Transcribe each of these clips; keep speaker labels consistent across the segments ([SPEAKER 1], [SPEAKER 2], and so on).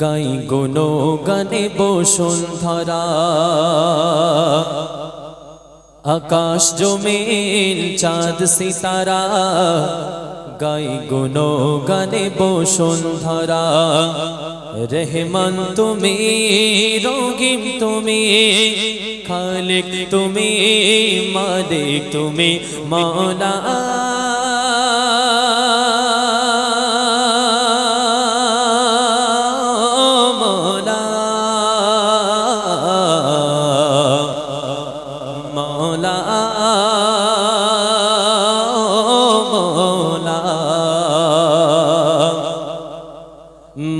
[SPEAKER 1] গাই গুনো গানে বসুন্ধরা আকাশ জমিন চাঁদ সিতারা। গাই গুনো গানে বসুন্ধরা রহমান তুমি রোগিম তুমি, খালিক তুমি, মালিক তুমি মৌলা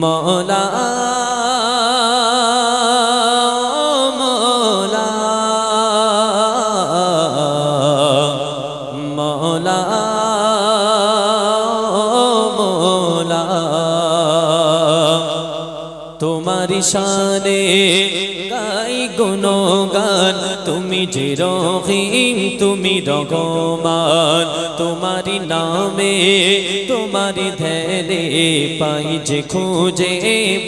[SPEAKER 1] মৌলা। মৌলা তোমারি শানে গাই গুণগান, তুমি যে রহিম, তুমি রগমান। তোমারি নামে তোমারি ধ্যানে পাই যে খুঁজে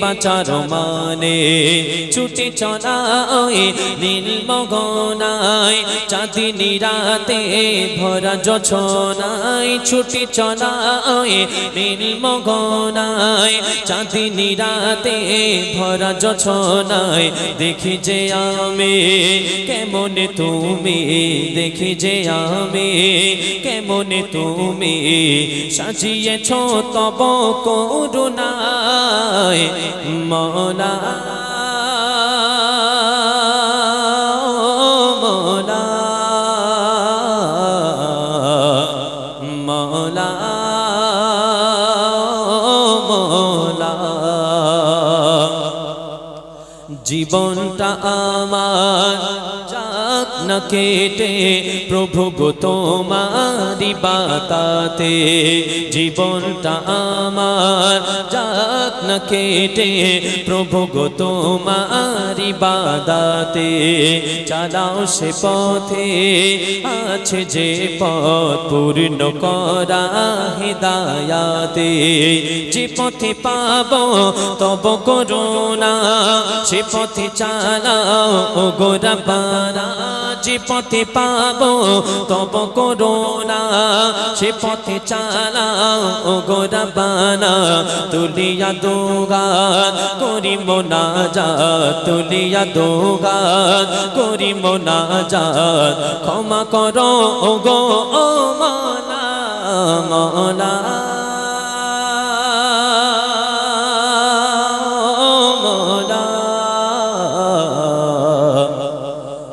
[SPEAKER 1] বাঁচার মানে। ছুটি চলায় নীল মগনায়, চাঁদিনী রাতে ভরা জছনায়। ছুটি চলায় নীল মগনায়, চাঁদিনী রাতে ভরা জছনায়। দেখি যে আমি? কেমন তুমি? দেখি যে আমি। কেমন তুমি? সাজিয়েছ তব করুণায়। মৌলা জীবনটা আমার। যাক না কেটে, প্রভু গো তোমারি বাতাতে জীবনটা আমার। যাক না কেটে, প্রভু গো তোমারি বাদাতে চালাও সে পথে, আছে যে পথ পূর্ণ করা হৃদায়াতে। যে পথে পাব তব করুণা, সে পথে চালাও, ও গোরা পারা যে পথে পাবো, তব করুণা সে পথে চালাও, ও গোরা বানা তুলিয়া দোগান করি মোনাজাত তুলিয়া দোগান করি মোনাজাত ক্ষমা করো, ও গো, ও মনা মনা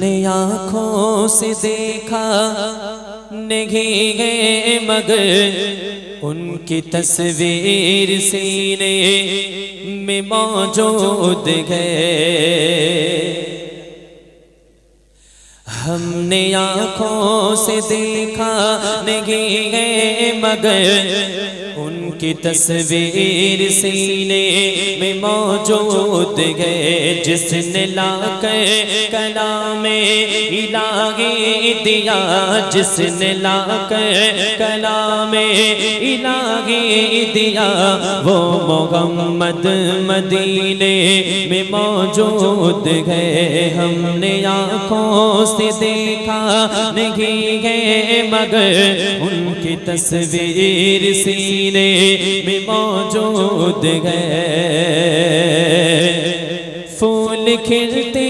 [SPEAKER 1] نے آنکھوں سے دیکھا، نہیں گئے مگر ان کی تصویر سینے میں موجود گئے ہم نے آنکھوں سے دیکھا، نہیں گئے مگر ان کی تصویر سینے میں موجود گئے جس نے لا کر کلام الہی دیا، جس نے لا کر کلام الہی دیا۔ وہ محمد مدینے میں موجود گئے ہم نے آنکھوں سے دیکھا نہیں گئے مگر ان کی تصویر سینے میں موجود گئے۔ پھول کھلتے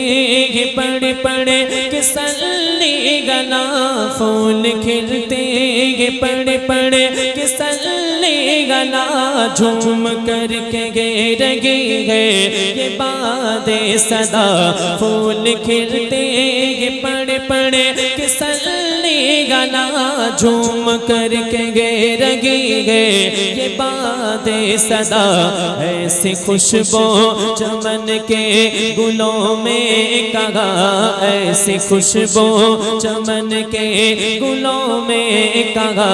[SPEAKER 1] پڑے پڑے بڑے کسلی گنا۔ پھول کھلتے پڑے پڑے بڑے کسلی گنا۔ جھوم کر کے گیر گی گئے یہ باد صدا۔ پھول کھلتے پڑے پڑے بڑے گنا گلا جھوم کر کے گے رگے گے۔ یہ بات صدا ایسی خوشبو چمن کے گلوں میں کہا ایسے خوشبو چمن کے گلوں میں کہا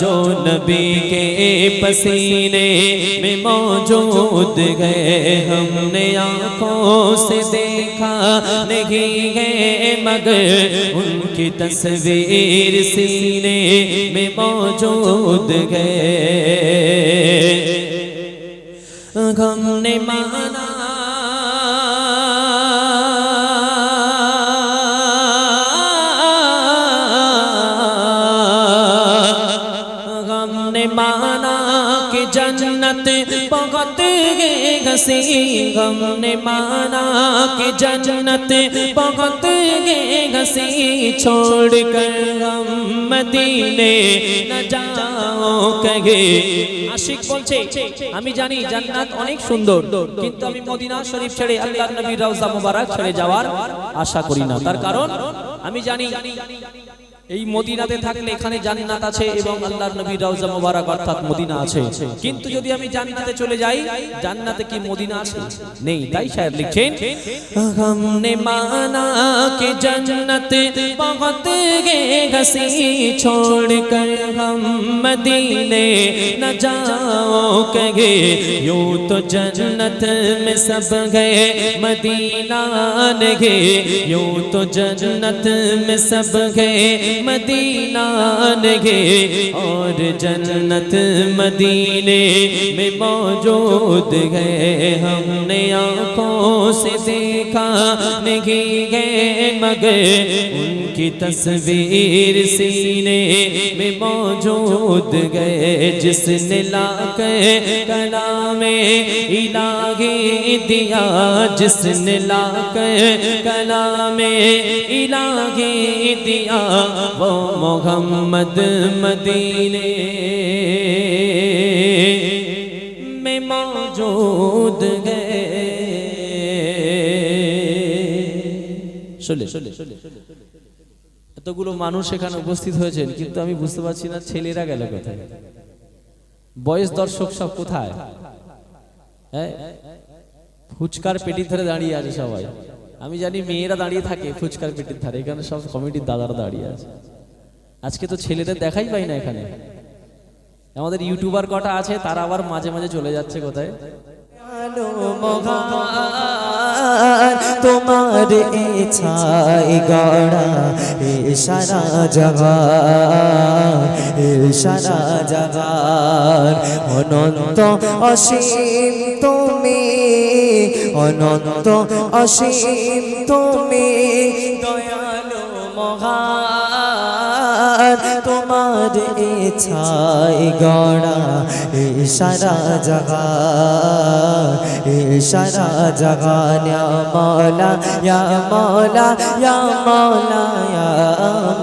[SPEAKER 1] جو نبی کے پسینے میں موجود گئے، ہم نے آنکھوں سے دیکھا نہیں گئے مگر ان کی تصویر۔ تیر سینے میں موجود گئے۔ غم نے مانا۔ جنت بہت گے گسی غم نے مانا کہ جنت بہت घसी छोड़ कर हम मदीने न जाओ कहे আশিক বলছে আমি জানি জান্নাত অনেক সুন্দর কিন্তু আমি মদিনা শরীফ ছেড়ে আল্লাহর নবী রওজা মুবারক ছেড়ে যাওয়ার আশা করি না তার কারণ আমি জানি এই মদিনাতে থাকলে এখানে জান্নাত আছে এবং আল্লাহর নবী রওজা মুবারক অর্থাৎ মদিনা আছে কিন্তু যদি আমি জান্নাতে চলে যাই জান্নাতে কি মদিনা আছে নেই তাই শায়র লিখছেন हमने माना कि जन्नत बहुत गे घसी छोड़ कर हम मदीने न जाओ कहे यूं तो जन्नत में सब गए मदीना न गए यूं तो जन्नत में सब गए مدینہ گے اور جنت مدینے میں موجود گئے ہم نے آنکھوں سے دیکھا نہیں گئے مگر کی تصویر سینے میں موجود گئے، جس نے لا کلام الہی دیا، جس نے لا کلام الہی دیا۔ وہ محمد مدینے میں موجود گئے۔ شلے এতগুলো মানুষ এখানে উপস্থিত হয়েছেন, কিন্তু আমি বুঝতে পারছি না ছেলেরা গেল কোথায়। বয়স দর্শক সব কোথায়? হ্যাঁ? ফুচকার পেটি ধরে দাঁড়িয়ে আছে সবাই। আমি জানি মেয়েরা দাঁড়িয়ে থাকে ফুচকার পেটির ধারে, এখানে সব কমিটির দাদারা দাঁড়িয়ে আছে। আজকে তো ছেলেদের দেখাই পাই না এখানে। আমাদের ইউটিউবার কটা আছে, তারা আবার মাঝে মাঝে চলে যাচ্ছে কোথায়?
[SPEAKER 2] তোমার ইচ্ছাই গড়া। এ সারা জগা এ সারা জগার অনন্ত অসীম তুমি, অনন্ত অসীম তুমি, দয়ালু মহান। তোমার ইচ্ছাই গড়া সারা জগা সারা জগা, ইয়া মৌলা ইয়া মৌলা ইয়া মৌলা ইয়া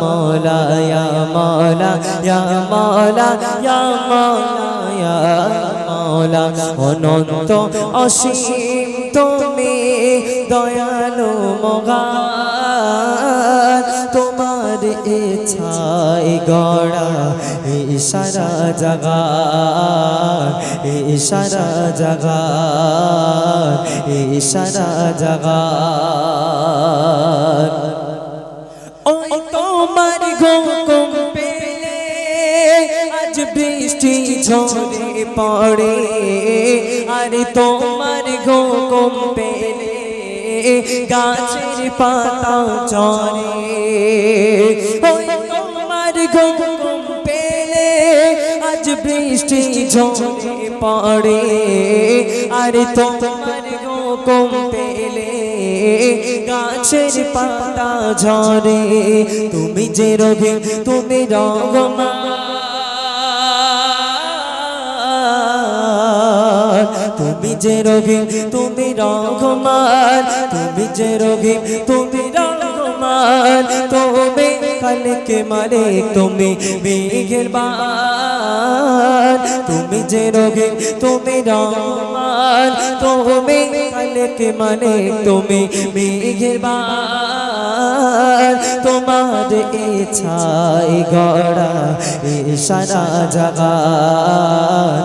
[SPEAKER 2] মৌলা ইয়া মৌলা ইয়া মৌলা ইয়া মৌলা ইয়া মৌলা। অনন্ত অসীম তুমি দয়ালু মগান গড়া এই সারা জগা এই সারা জগা এই সারা জগা ওই তোমার আজ বৃষ্টি ঝরে পড়ে, আরে তোমার ঘুম পেলে, গাছের পাতা চড়ে। ওই আজ বৃষ্টি ঝরে পড়ে। আরে তোমার গাছের পাতা ঝরে। তুমি যে রোগে, তুমি রগমা তুমি যে রোগে, তুমি রঘুমার তুমি যে রোগে, তুমি রঘুমার তুমি कल মারে, তুমি মেঘের বান, তুমি যে রোগে তুমি রান তুমি খালেকে মানে তুমি মেঘেরবার তোমার ইচ্ছাই গড়া ইশারা জগান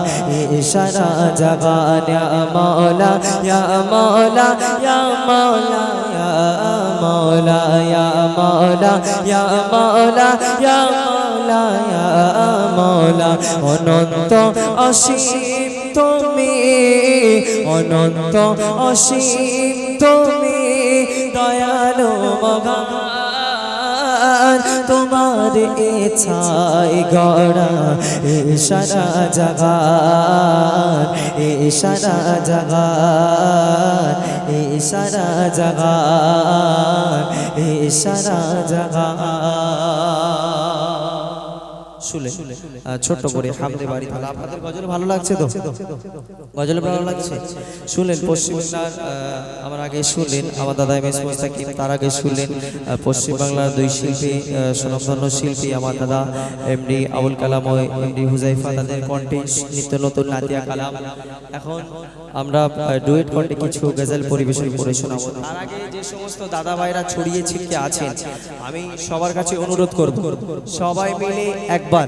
[SPEAKER 2] ইশারা জগান, ইয়া মাওলা ইয়া مولا يا مولا يا مولا يا অনন্ত অসীম তুমি, অনন্ত অসীম তুমি, দয়ালু ভগবান, তোমার ইচ্ছায় গড়া ইশারা জগা এ সারা জাগান এ সারা জাগান এ সারা জাগান। শুলে। ছোট্ট করে হামদে বাড়ি তাহলে আপনাদের গজল ভালো লাগছে তো? গজল ভালো লাগছে? শুনলেন পশ্চিমবাংলার আমার আগে শুনলেন আমার দাদা এম এস মোস্তাকিম তার আগে শুনলেন পশ্চিমবাংলার দুই শিল্পী আহ, সুনামধন্য শিল্পী আমার দাদা এমডি আবুল কালাম ও এমডি হুজাইফা তাদের কণ্ঠে নিত্য নতুন নাতিয়া কালাম। এখন আমরা ডুয়েট কণ্ঠে কিছু গজল পরিবেশন করে শোনাবো তার আগে যে সমস্ত দাদা ভাইরা ছড়িয়ে ছিটকে আছেন আমি সবার কাছে অনুরোধ করব। সবাই মিলে একবার